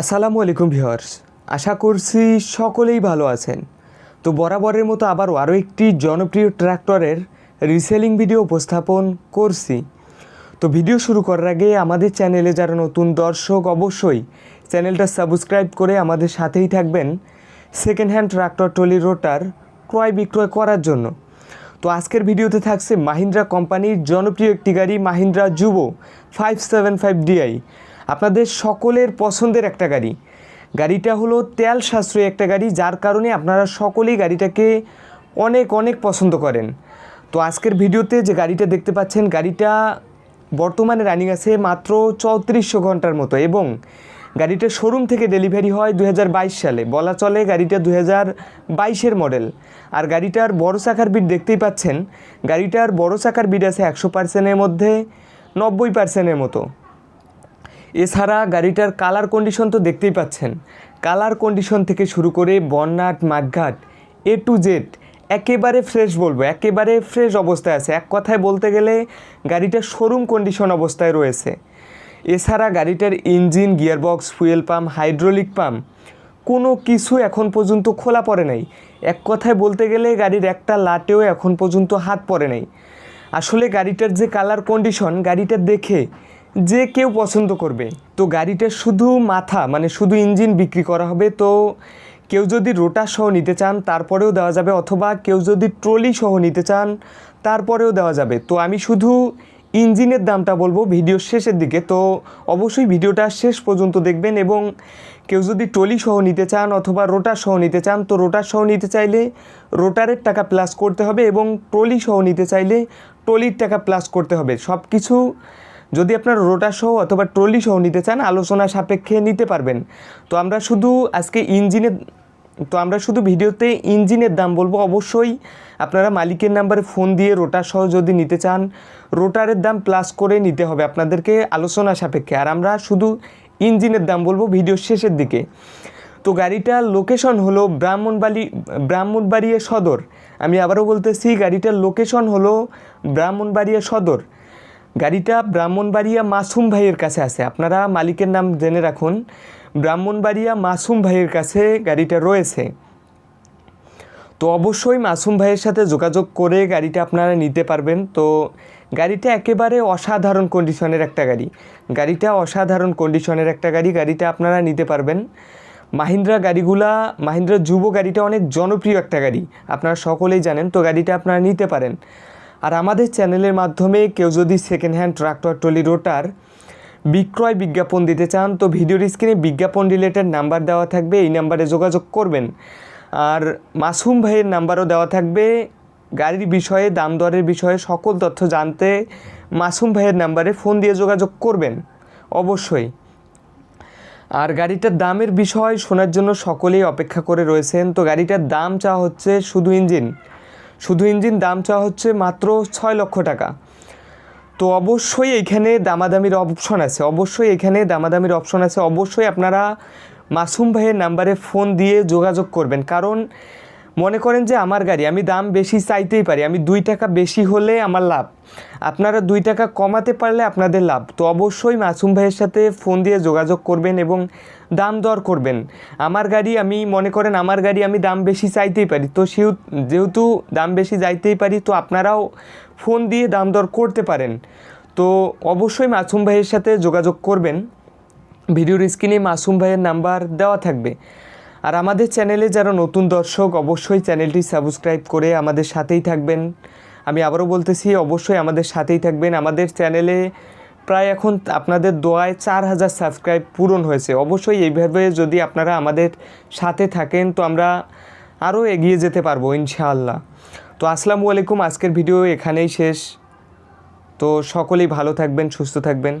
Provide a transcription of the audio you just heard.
আসসালামু আলাইকুম ভিউয়ার্স। আশা করছি সকলেই ভালো আছেন। তো বরাবরের মতো আবারও আরও একটি জনপ্রিয় ট্র্যাক্টরের রিসেলিং ভিডিও উপস্থাপন করছি। তো ভিডিও শুরু করার আগে আমাদের চ্যানেলে যারা নতুন দর্শক অবশ্যই চ্যানেলটা সাবস্ক্রাইব করে আমাদের সাথেই থাকবেন second hand tractor trolley rotor ক্রয় বিক্রয় করার জন্য। তো আজকের ভিডিওতে থাকছে মাহিন্দ্রা কোম্পানির জনপ্রিয় একটি গাড়ি, মাহিন্দ্রা যুব ফাইভ সেভেন ফাইভ ডিআই আপনাদের সকলের পছন্দের একটা গাড়ি। গাড়িটা হলো তেল সাশ্রয়ী একটা গাড়ি, যার কারণে আপনারা সকলেই গাড়িটাকে অনেক অনেক পছন্দ করেন। তো আজকের ভিডিওতে যে গাড়িটা দেখতে পাচ্ছেন, গাড়িটা বর্তমানে রানিং আছে মাত্র চৌত্রিশশো ঘণ্টার মতো এবং গাড়িটা শোরুম থেকে ডেলিভারি হয় দু হাজার বাইশ সালে। বলা চলে গাড়িটা দু বাইশের মডেল আর গাড়িটার বড় চাকার বিট দেখতেই পাচ্ছেন, গাড়িটার বড় চাকার বিট আছে একশো পার্সেন্টের মধ্যে নব্বই পার্সেন্টের মতো। এছাড়া গাড়িটার কালার কন্ডিশন তো দেখতেই পাচ্ছেন। কালার কন্ডিশন থেকে শুরু করে বন্যাট মাঠঘাট এ টু জেড একেবারে ফ্রেশ বলব, একেবারে ফ্রেশ অবস্থায় আছে। এক কথায় বলতে গেলে গাড়িটা শোরুম কন্ডিশন অবস্থায় রয়েছে। এছাড়া গাড়িটার engine gearbox fuel pump hydraulic pump কোনো কিছু এখন পর্যন্ত খোলা পড়ে নাই। এক কথায় বলতে গেলে গাড়ির একটা লাটেও এখন পর্যন্ত হাত পড়ে নাই। আসলে গাড়িটার যে কালার কন্ডিশন গাড়িটা দেখে যে কেউ পছন্দ করবে, তো গাড়িটার শুধু মাথা মানে শুধু ইঞ্জিন বিক্রি করা হবে, তো কেউ যদি রোটার সহ নিতে চান, তারপরেও দেওয়া যাবে, অথবা কেউ যদি ট্রলি সহ নিতে চান, তারপরেও দেওয়া যাবে। তো আমি শুধু ইঞ্জিনের দামটা বলব ভিডিও শেষের দিকে, তো অবশ্যই ভিডিওটা শেষ পর্যন্ত দেখবেন এবং কেউ যদি ট্রলি সহ নিতে চান, অথবা রোটার সহ নিতে চান, তো রোটার সহ নিতে চাইলে রোটারের টাকা প্লাস করতে হবে এবং ট্রলি সহ নিতে চাইলে ট্রলির টাকা প্লাস করতে হবে। সব কিছু যদি আপনার রোটার সহ অথবা ট্রলি সহ নিতে চান, আলোচনা সাপেক্ষে নিতে পারবেন। তো আমরা শুধু আজকে ইঞ্জিনের তো আমরা শুধু ভিডিওতে ইঞ্জিনের দাম বলব। অবশ্যই আপনারা মালিকের নাম্বারে ফোন দিয়ে রোটার সহ যদি নিতে চান, রোটারের দাম প্লাস করে নিতে হবে আপনাদেরকে আলোচনা সাপেক্ষে। আর আমরা শুধু ইঞ্জিনের দাম বলব ভিডিও শেষের দিকে। তো গাড়িটার লোকেশন হলো ব্রাহ্মণবাড়ি ব্রাহ্মণবাড়িয়া সদর। আমি আবারও বলতেছি, গাড়িটার লোকেশন হলো ব্রাহ্মণবাড়িয়া সদর। গাড়িটা ব্রাহ্মণবাড়িয়া মাসুম ভাইয়ের কাছে আছে। আপনারা মালিকের নাম জেনে রাখুন, ব্রাহ্মণবাড়িয়া মাসুম ভাইয়ের কাছে গাড়িটা রয়েছে। তো অবশ্যই মাসুম ভাইয়ের সাথে যোগাযোগ করে গাড়িটা আপনারা নিতে পারবেন। তো গাড়িটা একেবারে অসাধারণ কন্ডিশনের একটা গাড়ি। গাড়িটা অসাধারণ কন্ডিশনের একটা গাড়ি, গাড়িটা আপনারা নিতে পারবেন। মাহিন্দ্রা গাড়িগুলা, মাহিন্দ্রা যুব গাড়িটা অনেক জনপ্রিয় একটা গাড়ি। আপনারা সকলেই জানেন, তো গাড়িটা আপনারা নিতে পারেন। আর আমাদের চ্যানেলের মাধ্যমে কেউ যদি second hand tractor trolley rotor বিক্রয় বিজ্ঞাপন দিতে চান, তো ভিডিওর স্ক্রিনে বিজ্ঞাপন রিলেটেড নাম্বার দেওয়া থাকবে, এই নাম্বারে যোগাযোগ করবেন। আর মাসুম ভাইয়ের নাম্বারও দেওয়া থাকবে। গাড়ির বিষয়ে, দাম দরের বিষয়ে সকল তথ্য জানতে মাসুম ভাইয়ের নাম্বারে ফোন দিয়ে যোগাযোগ করবেন, অবশ্যই। আর গাড়িটার দামের বিষয় শোনার জন্য সকলেই অপেক্ষা করে রয়েছেন, তো গাড়িটার দাম চা হচ্ছে শুধু ইঞ্জিন শুধু ইঞ্জিন দাম চাওয়া হচ্ছে মাত্র ছয় লক্ষ টাকা। তো অবশ্যই এখানে দামাদামির অপশন আছে, অবশ্যই এখানে দামাদামির অপশন আছে। অবশ্যই আপনারা মাসুম ভাইয়ের নাম্বারে ফোন দিয়ে যোগাযোগ করবেন। কারণ মনে করেন যে আমার গাড়ি, আমি দাম বেশি চাইতেই পারি, আমি দুই টাকা বেশি হলে আমার লাভ। আপনারা দুই টাকা কমাতে পারলে আপনাদের লাভ। তো অবশ্যই মাসুম ভাইয়ের সাথে ফোন দিয়ে যোগাযোগ করবেন এবং দাম দর করবেন। আমার গাড়ি, আমি মনে করেন আমার গাড়ি, আমি দাম বেশি চাইতেই পারি। তো সেও যেহেতু দাম বেশি চাইতেই পারি, তো আপনারাও ফোন দিয়ে দাম দর করতে পারেন। তো অবশ্যই মাসুম ভাইয়ের সাথে যোগাযোগ করবেন। ভিডিওর স্ক্রিনে মাসুম ভাইয়ের নাম্বার দেওয়া থাকবে। আর আমাদের চ্যানেলে যারা নতুন দর্শক, অবশ্যই চ্যানেলটি সাবস্ক্রাইব করে আমাদের সাথেই থাকবেন। আমি আবারও বলতেছি, অবশ্যই আমাদের সাথেই থাকবেন। আমাদের চ্যানেলে প্রায় এখন আপনাদের দোয়ায় চার হাজার সাবস্ক্রাইব পূরণ হয়েছে। অবশ্যই এইভাবে যদি আপনারা আমাদের সাথে থাকেন, তো আমরা আরও এগিয়ে যেতে পারব, ইনশাআল্লাহ। তো আসসালামু আলাইকুম, আজকের ভিডিও এখানেই শেষ। তো সকলেই ভালো থাকবেন, সুস্থ থাকবেন।